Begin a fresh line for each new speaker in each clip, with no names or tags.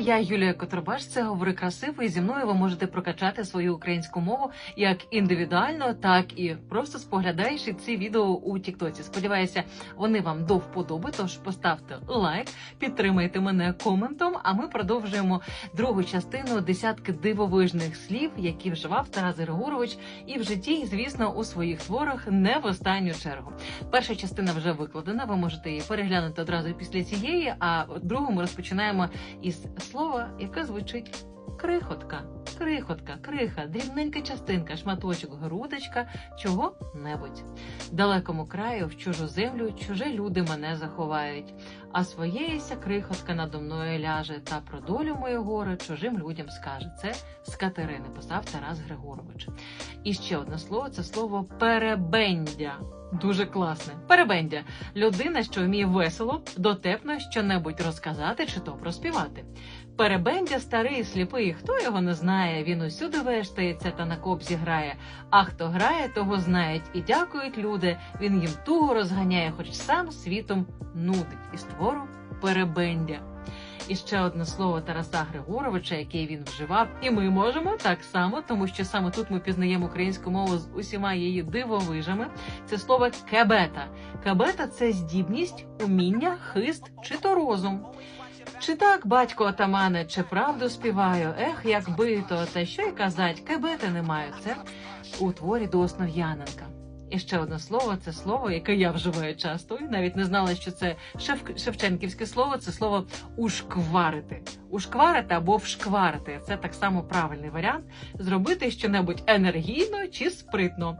Я Юлія Котробаш. Це говори красиво. І зі мною ви можете прокачати свою українську мову як індивідуально, так і просто споглядаючи ці відео у Тіктоці. Сподіваюся, вони вам до вподоби. Тож поставте лайк, підтримайте мене коментом. А ми продовжуємо другу частину десятки дивовижних слів, які вживав Тарас Григорович, і в житті, і, звісно, у своїх творах не в останню чергу. Перша частина вже викладена. Ви можете її переглянути одразу після цієї. А другу ми розпочинаємо із слова, яке звучить крихотка, крихотка, криха, дрібненька частинка, шматочок, грудочка, чого-небудь. Далекому краю, в чужу землю, чужі люди мене заховають. А своєїся крихотка надо мною ляже, та про долю мою горе чужим людям скаже. Це з Катерини писав Тарас Григорович. І ще одне слово це слово перебендя. Дуже класне. Перебендя людина, що вміє весело, дотепно щонебудь розказати чи то проспівати. Перебендя старий, сліпий, хто його не знає, він усюди вештається та на кобзі грає. А хто грає, того знають і дякують люди. Він їм туго розганяє, хоч сам світом нудить із твору перебендя. І ще одне слово Тараса Григоровича, яке він вживав, і ми можемо так само, тому що саме тут ми пізнаємо українську мову з усіма її дивовижами. Це слово кебета. Кебета це здібність, уміння, хист чи то розум. Чи так, батько отамане, чи правду співаю? Ех, як бито, та що й казать, кебети не маю. Це у творі до Основ'яненка. І ще одне слово це слово, яке я вживаю часто, і навіть не знала, що це шев... шевченківське слово це слово ушкварити. Ушкварити або вшкварити. Це так само правильний варіант зробити щонебудь енергійно чи спритно.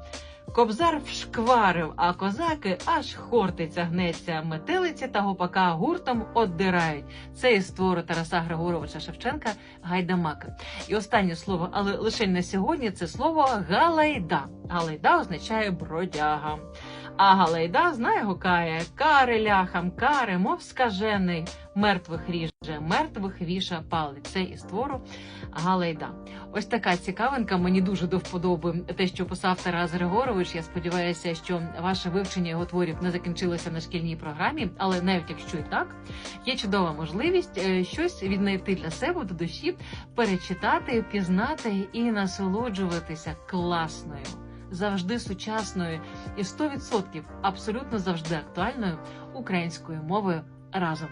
Кобзар вшкварив, а козаки аж хортиця гнеться, метелиці та гопака гуртом оддирають. Це із твору Тараса Григоровича Шевченка Гайдамака. І останнє слово, але лише на сьогодні, це слово галайда. Галайда означає бродяга. А Галайда знає гукає кари ляхам, кари, мов скажений, мертвих ріже, мертвих віша палить. Це із твору Галайда. Ось така цікавинка. Мені дуже до вподоби те, що писав Тарас Григорович. Я сподіваюся, що ваше вивчення його творів не закінчилося на шкільній програмі, але навіть якщо і так, є чудова можливість е, щось віднайти для себе до душі, перечитати, пізнати і насолоджуватися класною. Завжди сучасною і 100% абсолютно завжди актуальною українською мовою разом.